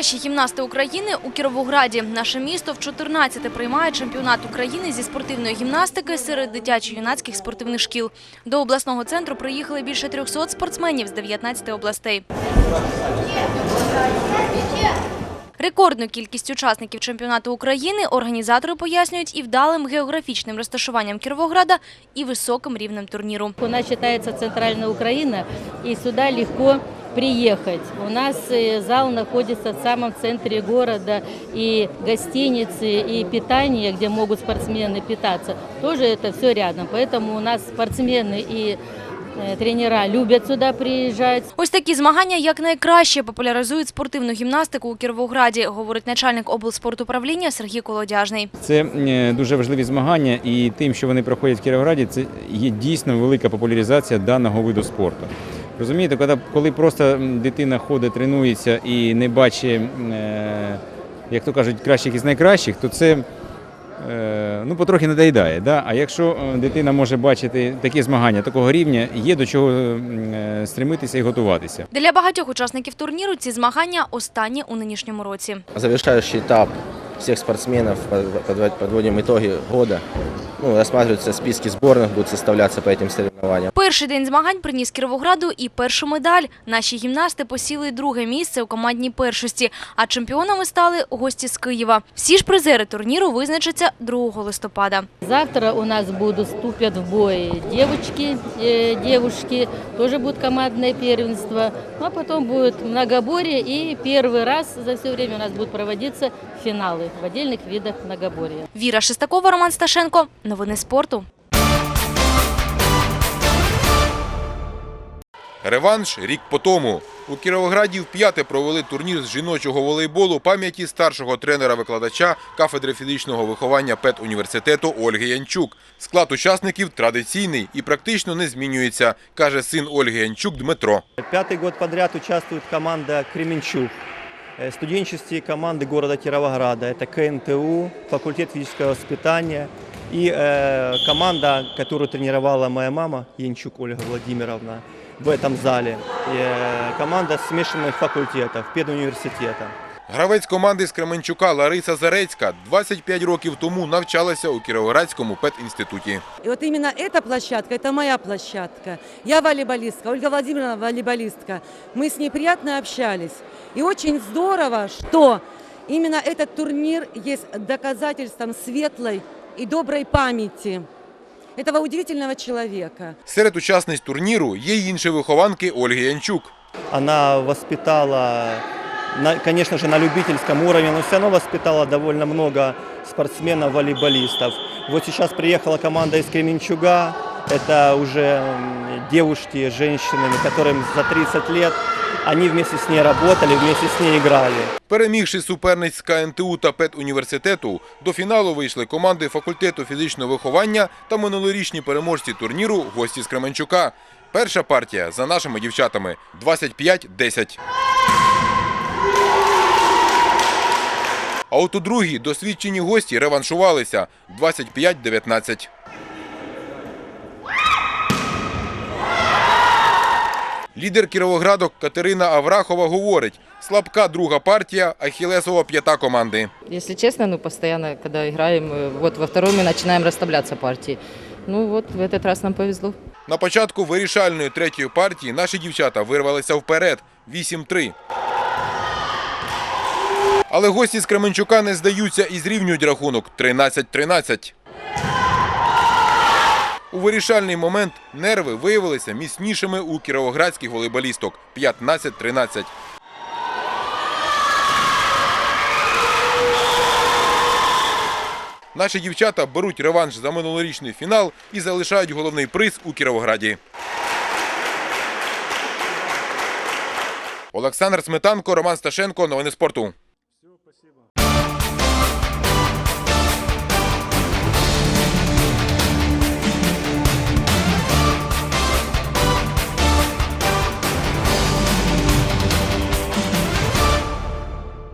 Кращі гімнасти України у Кіровограді. Наше місто в 14-те приймає чемпіонат України зі спортивної гімнастики серед дитячо-юнацьких спортивних шкіл. До обласного центру приїхали більше 300 спортсменів з 19 областей. Рекордну кількість учасників чемпіонату України організатори пояснюють і вдалим географічним розташуванням Кіровограда, і високим рівнем турніру. У нас считается центральная Украина, и сюда легко приехать. У нас э, зал находится в самом центре города, и гостиницы, и питание, где могут спортсмены питаться, тоже это все рядом. Поэтому у нас спортсмены и э, тренера любят сюда приезжать. Ось такі змагання якнайкраще популяризують спортивну гімнастику у Кіровограді, говорить начальник облспортуправління Сергій Колодяжний. Це е, дуже важливі змагання, і тим, що вони проходять в Кіровограді, це є дійсно велика популяризація даного виду спорту. Розумієте, коли, коли просто дитина ходить, тренується і не бачить, е, як то кажуть, кращих із найкращих, то це е, ну, потрохи надоїдає. Да? А якщо е, дитина може бачити такі змагання такого рівня, є до чого стремитися і готуватися. Для багатьох учасників турніру ці змагання останні у нинішньому році. Всех спортсменов, под- подвод- подводим итоги года Ну, рассматриваются списки сборных, будут составляться по этим соревнованиям. Перший день змагань приніс Кіровограду і першу медаль. Наші гімнасти посіли друге місце у командній першості, а чемпіонами стали гості з Києва. Всі ж призери турніру визначаться 2 листопада. Завтра у нас будут ступят в бой девочки, э, девушки, тоже будет командное первенство. Ну, а потом будет многоборье, и первый раз за все время у нас будут проводиться финалы в отдельных видах многоборья. Віра Шестакова, Роман Сташенко. Новини спорту. Реванш рік по тому. У Кіровограді вп'яте провели турнір з жіночого волейболу пам'яті старшого тренера-викладача кафедри фізичного виховання педуніверситету Ольги Янчук. Склад учасників традиційний і практично не змінюється, каже син Ольги Янчук Дмитро. Пятый год подряд участвует команда «Кременчуг». Э, Студенческие команды города Кировограда. Это КНТУ, факультет физического воспитания и э, команда, которую тренировала моя мама, Янчук Ольга Владимировна, в этом зале. И, э, команда смешанных факультетов, педуниверситета. Гравець команди з Кременчука Лариса Зарецька 25 років тому навчалася у Кіровоградському педінституті. И вот именно эта площадка, это моя площадка. Я волейболистка, Ольга Владимировна волейболистка. Мы с ней приятно общались. И очень здорово, что именно этот турнир есть доказательством светлой и доброй памяти этого удивительного человека. Серед учасниць турніру є й інші вихованки Ольги Янчук. Она воспитала, на- конечно же, на любительском уровне, но все равно воспитала довольно много спортсменов-волейболистов. Вот сейчас приехала команда из Кременчуга. Это уже м, девушки, женщины, которым за 30 лет. Они вместе с ней работали, вместе с ней играли. Перемігши суперниць з КНТУ та педуніверситету, до фіналу вийшли команди факультету фізичного виховання та минулорічні переможці турніру гості з Кременчука. Перша партія за нашими дівчатами 25-10. А от у другій досвідчені гості реваншувалися 25-19. Лідер Кіровоградок Катерина Аврахова говорить, слабка друга партія, ахілесова п'ята команди. Если честно, ну постоянно, когда играем, э, вот во втором мы начинаем расставляться партии. Ну вот в этот раз нам повезло. На початку вирішальної третьої партії наші дівчата вирвалися вперед 8-3. Але гості з Кременчука не здаються і зрівнюють рахунок 13-13. У вирішальний момент нерви виявилися міцнішими у кіровоградських волейболісток 15-13. Наші дівчата беруть реванш за минулорічний фінал і залишають головний приз у Кіровограді. Олександр Сметанко, Роман Сташенко. Новини спорту.